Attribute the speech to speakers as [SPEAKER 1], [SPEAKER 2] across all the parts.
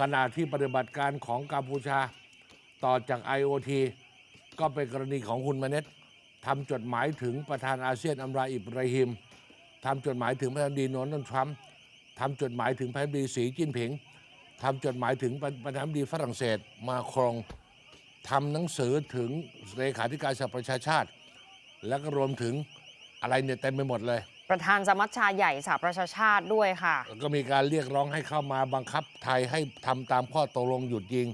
[SPEAKER 1] ขณะที่ปฏิบัติการของกัมพูชา ต่อจาก IOT ก็เป็นกรณีของคุณมาเน็ตทำจดหมายถึงประธานอาเซียนอัมราอิบราฮิมทำจดหมายถึงประธานดีโดนัลด์ทรัมป์ทำจดหมายถึงประธานดีสีจิ้นผิงทำจดหมายถึงประธานดีฝรั่งเศสมาครงทำหนังสือถึงเลขาธิการสหประชาชาติ แล้วก็รวมถึงอะไรเนี่ยเต็มไปหมดเลย
[SPEAKER 2] ประธานสมัชชาใหญ่สหประชาชาติด้วยค่ะ
[SPEAKER 1] ก็มีการเรียกร้องให้เข้ามาบังคับไทยให้ทำตามข้อตกลงหยุดยิง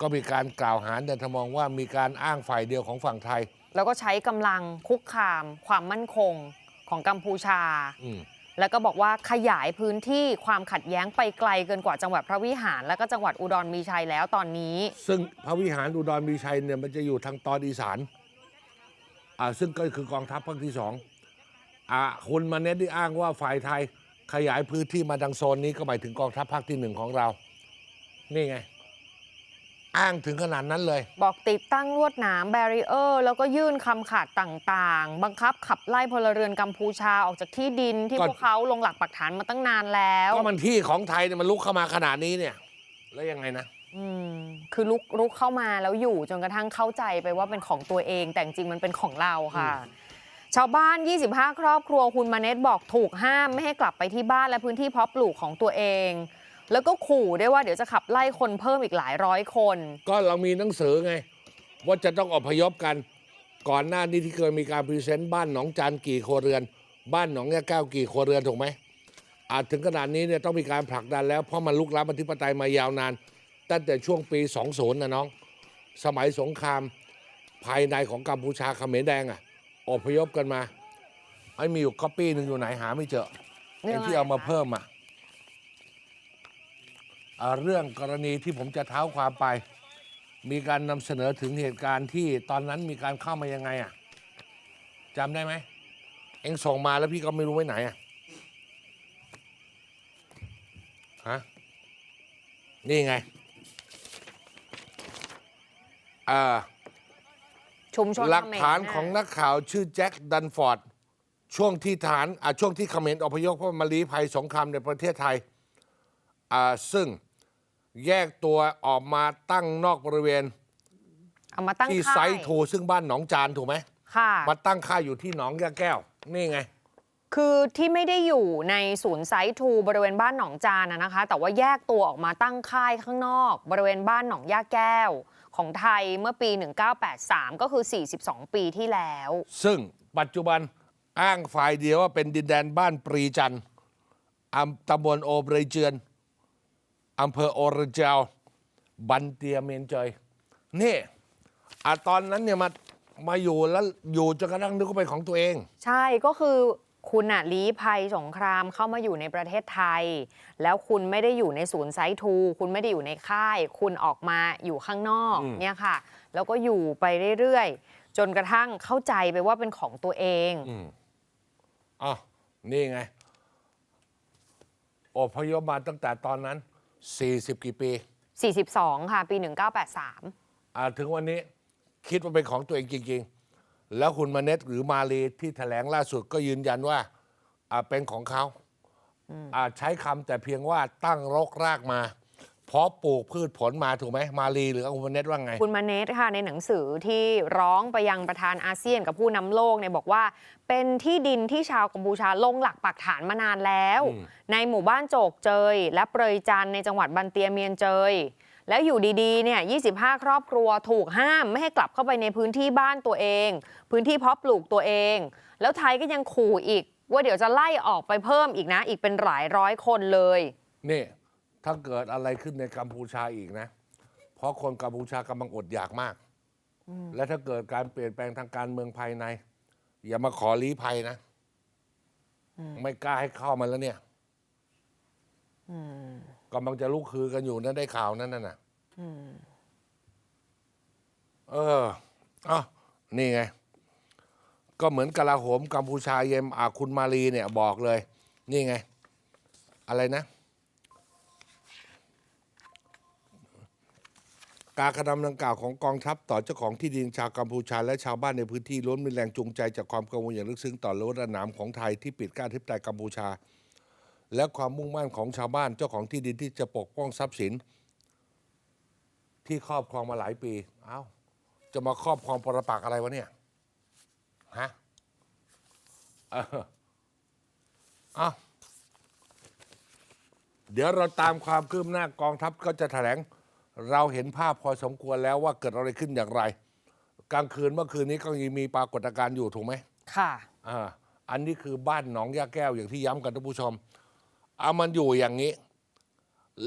[SPEAKER 1] ก็มีการกล่าวหาในทำนองว่ามีการอ้างฝ่ายเดียวของฝั่งไทย
[SPEAKER 2] แล้วก็ใช้กำลังคุกคาม ความมั่นคงของกัมพูชา
[SPEAKER 1] อืม
[SPEAKER 2] แล้วก็บอกว่าขยายพื้นที่ความขัดแย้งไปไกลเกินกว่าจังหวัดพระวิหาร และก็จังหวัดอุดรมีชัยแล้วตอนนี้
[SPEAKER 1] ซึ่งพระวิหารอุดรมีชัยเนี่ยมันจะอยู่ทางตอนอีสานอ่าซึ่งก็คือกองทัพภาคที่สอง อ่าคุณมาเน็ตที่อ้างว่าฝ่ายไทยขยายพื้นที่มาทางโซนนี้ก็หมายถึงกองทัพภาคที่หนึ่งของเรา นี่ไง อ้างถึงขนาดนั้นเลย
[SPEAKER 2] บอกติดตั้งลวดหนามแบรีเออร์ แล้วก็ยื่นคำขาดต่างๆ บังคับขับไล่พลเรือนกัมพูชาออกจากที่ดินที่
[SPEAKER 1] ก็
[SPEAKER 2] พวกเขาลงหลักปักฐานมาตั้งนานแล้ว
[SPEAKER 1] ก็มันที่ของไทยเนี่ยมันลุกเข้ามาขนาดนี้เนี่ย แล้วยังไงนะ
[SPEAKER 2] อืมคือลุกลุกเข้ามาแล้วอยู่จนกระทั่งเข้าใจไปว่าเป็นของตัวเอง แต่จริงๆมันเป็นของเราค่ะ ชาวบ้าน 25 ครอบครัวคุณมาเน็ตบอกถูกห้ามไม่ให้กลับไปที่บ้านและพื้นที่เพาะปลูกของตัวเอง แล้วก็ขู่ด้วยว่าเดี๋ยวจะขับไล่คนเพิ่มอีกหลายร้อยคน
[SPEAKER 1] ก็เรามีหนังสือไง ว่าจะต้องอพยพกัน ก่อนหน้านี้ที่เคยมีการพรีเซนต์บ้านหนองจานกี่ครัวเรือน บ้านหนองยาแก้วกี่ครัวเรือนถูกไหมอาจถึงขนาดนี้เนี่ยต้องมีการผลักดันแล้วเพราะมันลุกล้ำอธิปไตยมายาวนาน ตั้งแต่ช่วงปี 20นะน้อง สมัยสงครามภายในของกัมพูชาเขมรแดงอะ อพยพกันมาไอ้มีอยู่ก๊อปปี้หนึ่งอยู่ไหนหาไม่เจอ
[SPEAKER 2] เรื่
[SPEAKER 1] ไอ้
[SPEAKER 2] องอะไร
[SPEAKER 1] ที่เอามา
[SPEAKER 2] คะ
[SPEAKER 1] เพิ่มอะอ่าเรื่องกรณีที่ผมจะเท้าความไป มีการนำเสนอถึงเหตุการณ์ที่ตอนนั้นมีการเข้ามายังไงอะจำได้ไหม เอ็งส่งมาแล้วพี่ก็ไม่รู้ไว้ไหนอะฮะนี่ไง อ่า
[SPEAKER 2] ชุมชน
[SPEAKER 1] หลัก
[SPEAKER 2] เขมร
[SPEAKER 1] ฐาน
[SPEAKER 2] น่ะ
[SPEAKER 1] ของนักข่าวชื่อแจ็คดันฟอร์ดช่วงที่ฐานอ่าช่วงที่เขมรอพยพเข้ามาลีภัยสงครามในประเทศไทยอ่าซึ่งแยกตัวออกมาตั้งนอกบริเวณ
[SPEAKER 2] เอามาตั้ง
[SPEAKER 1] ที่
[SPEAKER 2] ค่า
[SPEAKER 1] ไซ
[SPEAKER 2] ย
[SPEAKER 1] ทูซึ่งบ้านหนองจานถูกไหม
[SPEAKER 2] ค่ะ
[SPEAKER 1] มาตั้งค่ายอยู่ที่หนองยาแก้ว นี่ไง
[SPEAKER 2] คือที่ไม่ได้อยู่ในศูนย์ไซต์ทูบริเวณบ้านหนองจานนะนะคะ แต่ว่าแยกตัวออกมาตั้งค่ายข้างนอก บริเวณบ้านหนองย่าแก้ว ของไทยเมื่อปี 1983 ก็คือ 42 ปีที่แล้ว
[SPEAKER 1] ซึ่งปัจจุบันอ้างฝ่ายเดียวว่าเป็นดินแดนบ้านปรีจันทร์อำตำบลโอบริเจือนอำเภอโอรเจลบันเตียเมียนเจยนี่อะตอนนั้นเนี่ยมามาอยู่แล้วอยู่จนกระทั่งนึกว่าเป็นของตัวเอง
[SPEAKER 2] ใช่ก็คือ คุณอะลี้ภัยสงครามเข้ามาอยู่ในประเทศไทย แล้วคุณไม่ได้อยู่ในศูนย์ไซต์ทู คุณไม่ได้อยู่ในค่าย คุณออกมาอยู่ข้างนอก
[SPEAKER 1] อืม
[SPEAKER 2] เนี่ยค่ะ แล้วก็อยู่ไปเรื่อยๆ จนกระทั่งเข้าใจไปว่าเป็นของตัวเอง
[SPEAKER 1] อืมอ๋อนี่ไงอพยพมาตั้งแต่ตอนนั้น 40 กี่ปี
[SPEAKER 2] 42 ค่ะ ปี 1983
[SPEAKER 1] อ่าถึงวันนี้คิดว่าเป็นของตัวเองจริงๆ แล้วคุณมาเน็ตหรือมาลีที่แถลงล่าสุดก็ยืนยันว่าอ่าเป็นของเขาอ่าใช้คำแต่เพียงว่าตั้งรกรากมา เพราะปลูกพืชผลมาถูกไหมมาลีหรือคุณมาเน็ตว่าไง
[SPEAKER 2] คุณมาเนตค่ะในหนังสือที่ร้องไปยังประธานอาเซียนกับผู้นำโลกเนี่ยบอกว่า เป็นที่ดินที่ชาวกัมพูชาลงหลักปักฐานมานานแล้ว ในหมู่บ้านโจกเจย และเปรยจันในจังหวัดบันเตียเมียนเจย แล้วอยู่ดีๆ เนี่ย 25 ครอบครัวถูกห้ามไม่ให้กลับเข้าไปในพื้นที่บ้านตัวเอง พื้นที่เพาะปลูกตัวเอง แล้วไทยก็ยังขู่อีก ว่าเดี๋ยวจะไล่ออกไปเพิ่มอีกนะ อีกเป็นหลายร้อยคนเลย
[SPEAKER 1] นี่ ถ้าเกิดอะไรขึ้นในกัมพูชาอีกนะ เพราะคนกัมพูชากำลังอดอยากมาก และถ้าเกิดการเปลี่ยนแปลงทางการเมืองภายใน อย่ามาขอลี้ภัยนะ ไม่กล้าให้เข้ามาแล้วเนี่ย กำลังจะลุกคือกันอยู่นั่นได้ข่าวนั่นน่ะเอออะนี่ไง ก็เหมือนกลาโหมกัมพูชาเยมอาคุณมาลีเนี่ย บอกเลย นี่ไง อะไรนะ การกระทำดังกล่าวของกองทัพต่อเจ้าของที่ดินชาวกัมพูชา และชาวบ้านในพื้นที่ล้วนมีแรงจูงใจจากความกังวลอย่างลึกซึ้งต่อรั้วระหนามของไทยที่ปิดกั้นทิพย์ไตยกัมพูชา และความมุ่งมั่นของชาวบ้านเจ้าของที่ดินที่จะปกป้องทรัพย์สิน ที่ครอบครองมาหลายปี เอ้า จะมาครอบครองปรปักษ์อะไรวะเนี่ยฮะเออเอ้าเดี๋ยวเราตามความคืบหน้ากองทัพก็จะแถลง เราเห็นภาพพอสมควรแล้วว่าเกิดอะไรขึ้นอย่างไร กลางคืนเมื่อคืนนี้ก็ยังมีปรากฏการณ์อยู่ถูกไหม
[SPEAKER 2] ค่ะ
[SPEAKER 1] อ่าอันนี้คือบ้านหนองยาแก้วอย่างที่ย้ำกันท่านผู้ชม เอามันอยู่อย่างนี้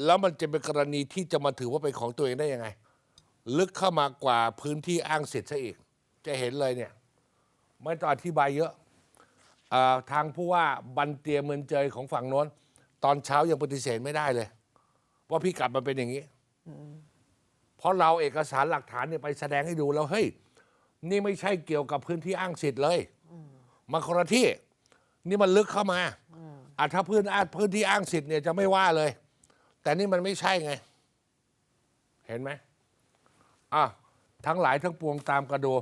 [SPEAKER 1] แล้วมันจะเป็นกรณีที่จะมาถือว่าเป็นของตัวเองได้ยังไง ลึกเข้ามากว่าพื้นที่อ้างสิทธิ์ซะอีก จะเห็นเลยเนี่ย ไม่ต้องอธิบายเยอะอาทางผู้ว่าบันเตียเมือนเจยของฝั่งโน้น ตอนเช้ายังปฏิเสธไม่ได้เลย ว่าพี่กลับมาเป็นอย่างนี้เพราะเราเอกสารหลักฐานเนี่ยไปแสดงให้ดูแล้วเฮ้ยนี่ไม่ใช่เกี่ยวกับพื้นที่อ้างสิทธิ์เลยมาคนละที่ นี่มันลึกเข้ามา อะถ้าพื้นอ้างพื้นที่อ้างสิทธิ์เนี่ยจะไม่ว่าเลย แต่นี่มันไม่ใช่ไง เห็นไหมอะทั้งหลายทั้งปวงตามกระดู